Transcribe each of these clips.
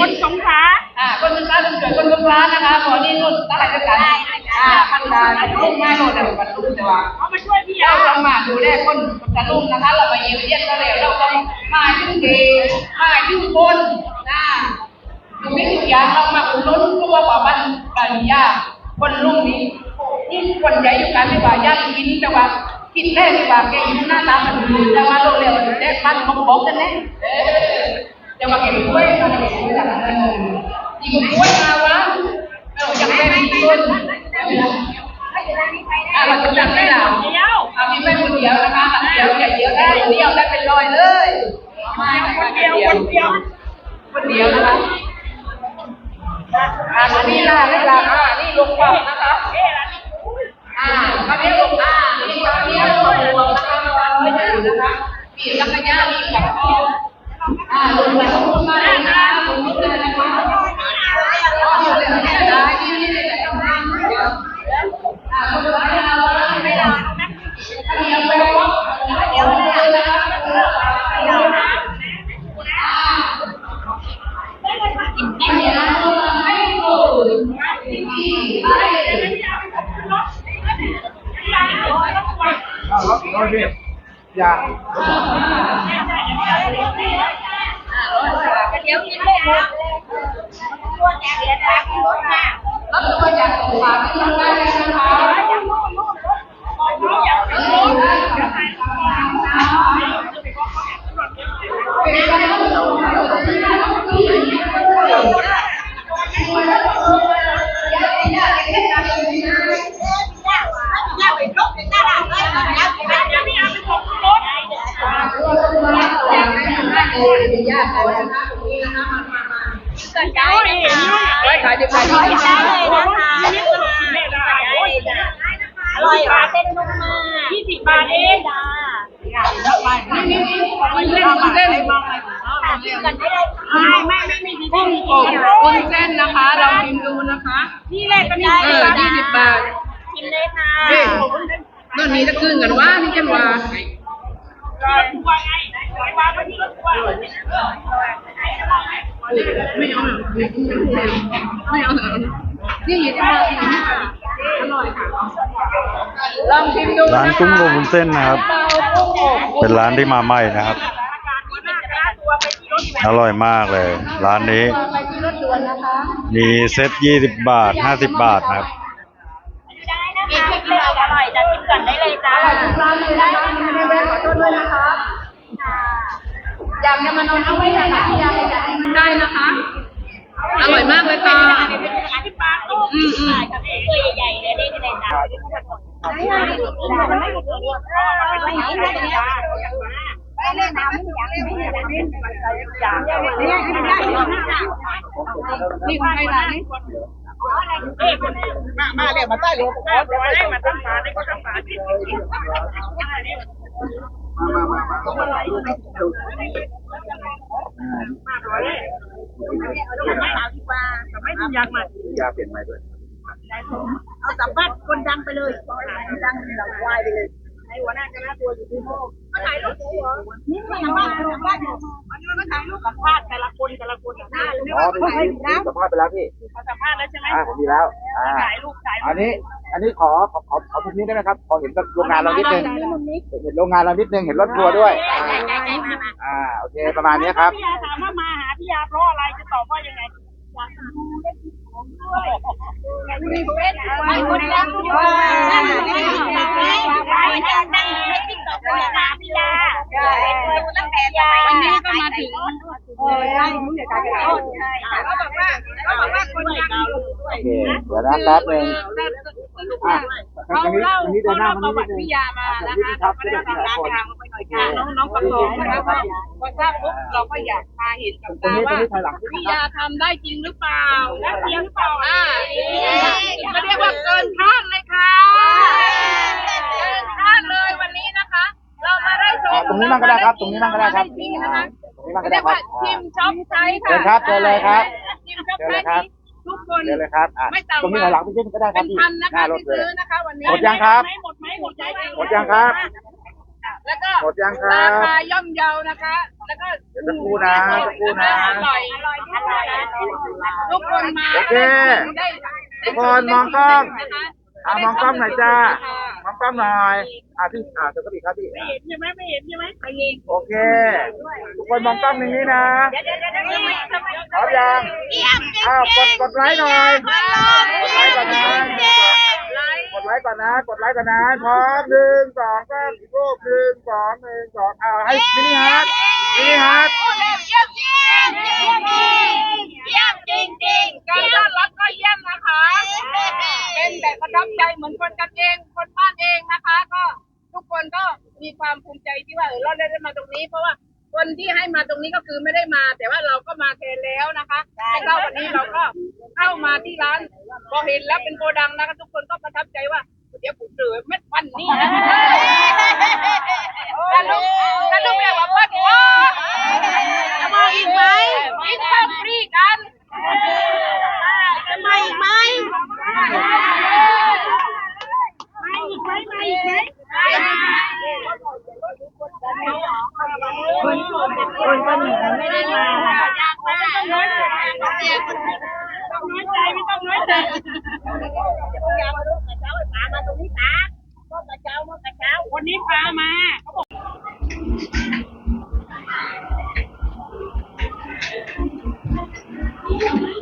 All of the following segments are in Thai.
คนสงขลาอ่าคนสงขลาคนเกิดคนสงขลานะคะขอนี่นุ่นตลาดกันอ่าพันดาลูกง่ายโน่นแต่ปันลูกแต่ว่าเขามาช่วยพี่ยาเราต้องมาดูแลคนกระลุ่มนะคะ เราไปเยี่ยมเยียนเขาแล้วเราต้องมาถึงเดมาถึงคนนะดูไม่ทุกอย่างเรามาอุดหนุนตัวกว่าบ้านปัญญาคนลุ่มนี้ที่คนใหญ่อยู่กันไม่ว่าย่างกินแต่ว่ากินแน่ไม่ว่าแกอยู่หน้าตามันดีแต่ว่าโลกเร็วแรกมันบอกบอกกันแน่เออ แต่ว่าแกกล้วยมันแกกล้วยหลังมันยิงกล้วยมาวะเอออยากได้มีคนอะเราจะจับได้หรอเดียวเอามีแม่คนเดียวนะคะเดียวอย่าเยอะได้เดียวได้เป็นรอยเลยมาคนเดียวคนเดียวคนเดียวนะคะอ่านี่ล่ะนี่ล่ะอ่านี่ลงฝั่งนะคะเอ๊ะร้านนี้อ่ามาเรียกลงอ่านี่มาเรียกลงลงนะคะไม่ได้นะคะมีสักกะยามีกับ อ่าลงมาลงมาเลยนะลงมาเลยนะคะอ๋ออยู่เลยไม่ได้นี่นี่นี่แต่ต้องทำเดี๋ยวอ่าลงมาเลยไม่ได้เดี๋ยวไปวะลยนะคะให้ดูที่ไปอ้าวรถรถพี่ยางเดี๋ยวกินเลยนะตัวแกเรียนรักรถมารับตัวจากสงขลาที่ทำได้เลยนะคะอย่า งนู้นนู้นนู้นอยากเป็นรถอยากเป็ ไว้ขายดีขายดีได้เลยนะคะอร่อยค่ะเส้นนุ่มมากยี่สิบบาทเองจ้านี่นี่นี่มันเส้นมันเส้นชิมกันได้เลยไม่ไม่ไม่มีที่กุ้งอบกุ้งเส้นนะคะเราชิมดูนะคะนี่แหละก็นี่เออยี่สิบบาทชิมเลยค่ะเฮ้ยนั่นนี่จะครึ่งกันว่าที่จันว่ารถทัวร์ไงรถทัวร์ ไปที่รถทัวร์ไม่เอาไม่เอานี่อยี่สิบบาทอร่อยค่ะลองชิมดูร้านกุ้งอบวุ้นเส้นนะครับ เป็นร้านที่มาใหม่นะครับ อร่อยมากเลย ร้านนี้ มีเซ็ตยี่สิบบาทห้าสิบบาทนะครับได้นะคะชิมเลยอร่อยจะชิมก่อนได้เลยจ้าร้านนะคะไม่ได้แวะขอโทษด้วยนะคะ อยากจะมานอนเอาไว้ไหนนะที่อยากจะได้นะคะ อร่อยมากเลยค่ะที่ปลาตุ้มขายกับตัวใหญ่ๆเลยได้เลยจ้าได้ได้มันไม่หมดเลยไม่หมดเลยจ้าไปเล่นน้ำไม่อยากไม่อยากเล่นอยากเนี่ยได้นี่ใครล่ะนี่เอ๊ะมามาเดี๋ยวมาใต้รถมาได้มาตั้งมาได้ก็ตั้งมาที่ไม่อ ยากมายาเปลี่ยนใหม่ด้วยเอาสัมภาษณ์คนดังไปเลยดังหลังควายไปเลยไอ้หัวหน้าคณะตัวอยู่ที่โมกก็ถ่ายรูปตัวนี่มันยังว่าดูว่าอยู่มันก็ถ่ายรูปสัมภาษณ์แต่ละคนแต่ละคนหน้าหรืออ๋อว่าพี่พี่สัมภาษณ์ไปแล้วพี่เขาสัมภาษณ์แล้วใช่ไหมอ่าผมมีแล้วอ่าถ่ายรูปถ่ายรูอัปนนี้ อันนี้ขอขอขอขอมุมนี้ได้ไหมครับขอเห็นโรงงานเรานิดนึงเห็นโรงงานเรานิดนึงเห็นรถทัวร์ด้วยอ่าอ่าโอเคประมาณนี้ครับพี่ยาถามว่ามาหาพี่ยาเพราะอะไรจะตอบว่ายังไงอยากดูเล่นของด้ วยไม่คนดังด้วยดังดังดังในติ๊กต็อกเลยนะพี่ยาตั้งแต่วันนี้ก็มาถึงเออใช่รู้เดี๋ยวการจะโทษใช่เขาบอกว่าเขาบอกว่าคนดังอยู่ด้วยโอเคเดี๋ยวนะแป๊บหนึงอะเขาตรงนี้เล่าตรงนี้เดินหน้าเขามาเล่านิประดวันึติงพี่ยามานะคะอะเราเดี๋ยวไม่พี่ได้ครับทำร้านทางไปห น่อยค่ะน้องน้องประสงค์นะคะว่าพอทราบปุ๊บเราก็อยากพาเห็นกับตรงตานี้ตรงว่านี้ถอยหลังนิดพี่นะครับยาทำได้จริงหรือเปล่าได้จริงหรือเปล่าอ่าก็เรียกว่าเกินคาดเลยค่ะเกินคาดเลยวันนี้นะคะ เรามาได้ชอ่ามตรงนี้นั่งก็ได้ครับตรงนี้นั่งก็ได้ครับจริงนะคะตรงนี้นั่งก็เรีได้ยกครัว่าบชิมช็อปใช้ค่ะเชิญครับเชิญเลยครับชิมช็อปเชิญเลยใช้ครับทุกคนเดี๋ยวเลยครับอะไม่ต่ำตรงนี้ถอยหลังไปนิดก็ได้คเป็รับนพี่พันนะหน้าคะรถที่เลยซื้อนะคะวันนี้หมดยังครับหมดไหมหมดไหมหมดยังครับ แล้วก็หมดยังครับราคาย่อมเยานะคะ แล้วก็เดี๋ยวสักครู่นะสักครู่นะอร่อยทุกคนมาโอเคได้ทุกคนมองกล้อง นะคะอ่ามองกล้องหน่อยจ้ามองกล้องหน่อยอ่าพี่อ่าเจอกระบี่ครับพี่ไม่เห็นใช่ไหมไม่เห็นใช่ไหมไม่เห็นโอเค ทุกคนมองกล้องอย่างนี้นะเดี๋ยวเดี๋ยวเดี๋ยวเดี๋ยวทำไมพร้อมยังเยี่ยมจริงอ้าวกดกดไลค์หน่อยกดไลค์ก่อนนะไลฟ์กดไล ค์ก่อนนะ กดไลค์ก่อนนะพร้อมหนึ่งสองสามอีกรูปหนึ่งสองหนึ่งสองเอาให้มินิฮาร์ดมินิฮาร์ดเยี่ยมจริงเยี่ยมจริงเยี่ยมจริงจริงการต้อนรับก็เยี่ยมนะคะ เป็นแบบประทับใจเหมือนคนกันเอง คนบ้านเองนะคะ ก็ทุกคนก็มีความภูมิใจที่ว่าเออเราได้มาตรงนี้เพราะว่าคนที่ให้มาตรงนี้ก็คือไม่ได้มา แต่ว่าเราก็มาแทนแล้วนะคะแล้ววันนี้เราก็ เข้ามาที่ร้านพอเห็นแล้วเป็นโกดังนะคะทุกคนก็ประทับใจว่าเดี๋ยวผมเหลือเม็ดพันนี่นะถ้าลูกถ้าลูกแม่ว่าพันว่า จะมาอีกไหม กินข้าวฟรีกัน จะมาอีกไหมมาอีกไหมมาอีกไหมคนคนก็เหนือไม่ได้มายากมากน้อยใจต้องน้อยใจ ไม่ต้องน้อยใจอย่ามากระเช้าไอ้ป๋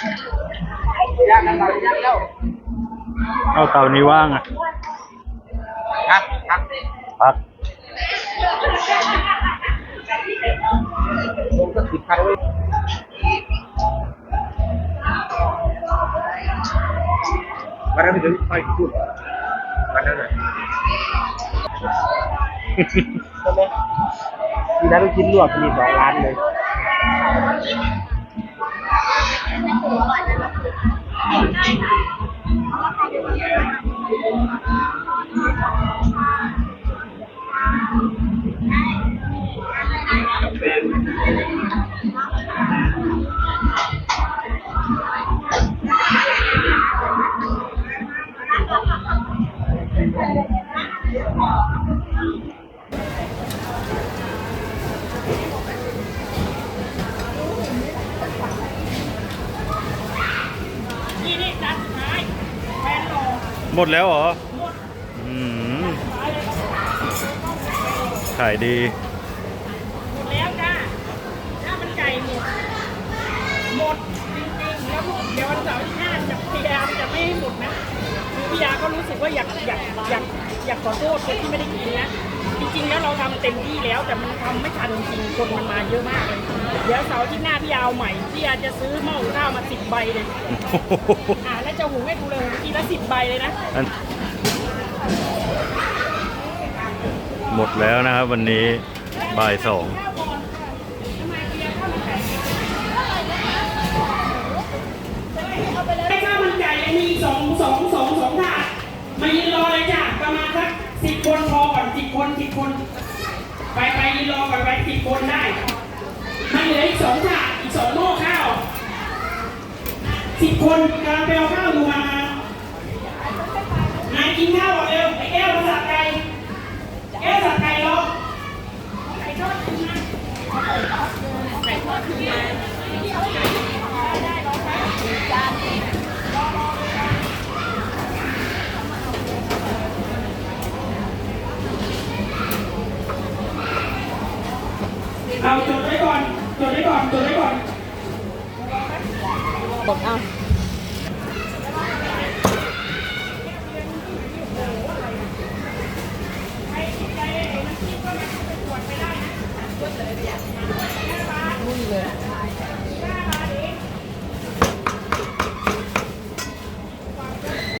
ามาตรงนี้ป๋าก็กระเช้ามากระเช้าวันนี้พามายากนะเรายากแล้วเอาเตานี้ว่างอะครับครับพักผมก็ติดใครไว้วันนั้นไปถึงไฟจุดวันนั้นเลยใช่ไหมมีร้านลูกชิ้นลวกมีสองร้านเลย นี่ หมดแล้วเหรออืมขายดี หมดแล้วจ้าถ้ามันไก่หมด หมดจริงๆแล้วเดี๋ยววันเสาร์ที่ห้าจะพยายามจะไม่ให้หมดนะ พี่ยาก็รู้สึกว่าอยากอยากอยากอยากขอโทษคนที่ไม่ได้กินนะ จริงๆแล้วเราทำเต็มที่แล้ว แต่มันทำไม่ทันจริงคนมันมาเยอะมากเลยเดี๋ยวเสาร์ที่หน้าพี่ยาเอาใหม่พี่ยาจะซื้อหม้อหุงข้าวมาสิบใบเลยอ่าแล้วจะหุงให้ดูเลยทีละสิบใบเลยนะหมดแล้วนะครับวันนี้บ่ายสอง มายืนรอเลยจ้ะประมาณสักสิบคนพอก่อนสิบคนสิบคน ไปไปยืนรอก่อนไปสิบคนได้ มันเหลืออีกสองถาดอีกสองโม้อข้าวสิบคนกำลังไปเอาข้าวดูมานายกินข้าวเร็วไอ้แก้วภาษาไทยแก้วภาษาไทยรอไก่ทอดคือมาไก่ทอดคือมา เอาจุดไว้ก่อนจุดไว้ก่อนจุดไว้ก่อน บอกเอา